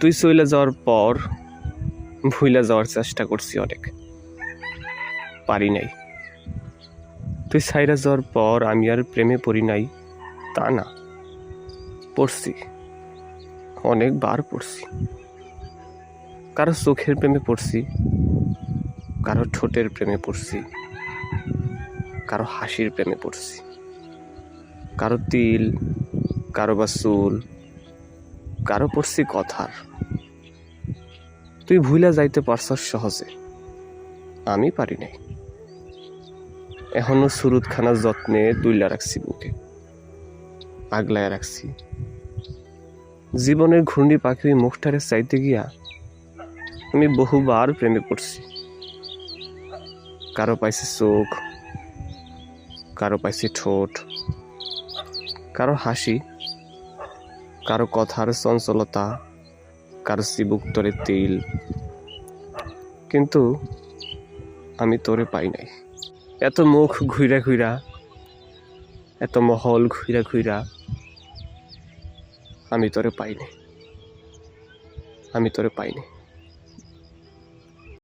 তুই চলে যাওয়ার পর ভুইলা যাওয়ার চেষ্টা করছি অনেক। পারি নাই। তুই সাইরা যাওয়ার পর আমি আর প্রেমে পড়ি নাই, তা না। পড়ছি। অনেকবার পড়ছি। কারও চোখের প্রেমে পড়ছি, কারও ঠোঁটের প্রেমে পড়ছি, কারও হাসির প্রেমে পড়ছি, কারও তিল, কারও বা চুল কারও পড়ছি কথার। তুই ভুলে যাইতে পারছস সহজে। আমি পারি নাই। এখনও সুরুৎখানার যত্নে তুইলা রাখছি বুকে। আগলায় রাখছি। জীবনের ঘূর্ণি পাখি মুখটারে চাইতে গিয়া আমি বহুবার প্রেমে পড়ছি। কারও পাইছে চোখ, কারও পাইছে ঠোঁট, কারও হাসি কারও কথার চঞ্চলতা, কারও চিবুক তোরে তিল। কিন্তু আমি তোরে পাই নাই। এত মুখ ঘুইরা ঘুইরা, এত মহল ঘুইরা ঘুইরা আমি তোরে পাইনি আমি তোরে পাইনি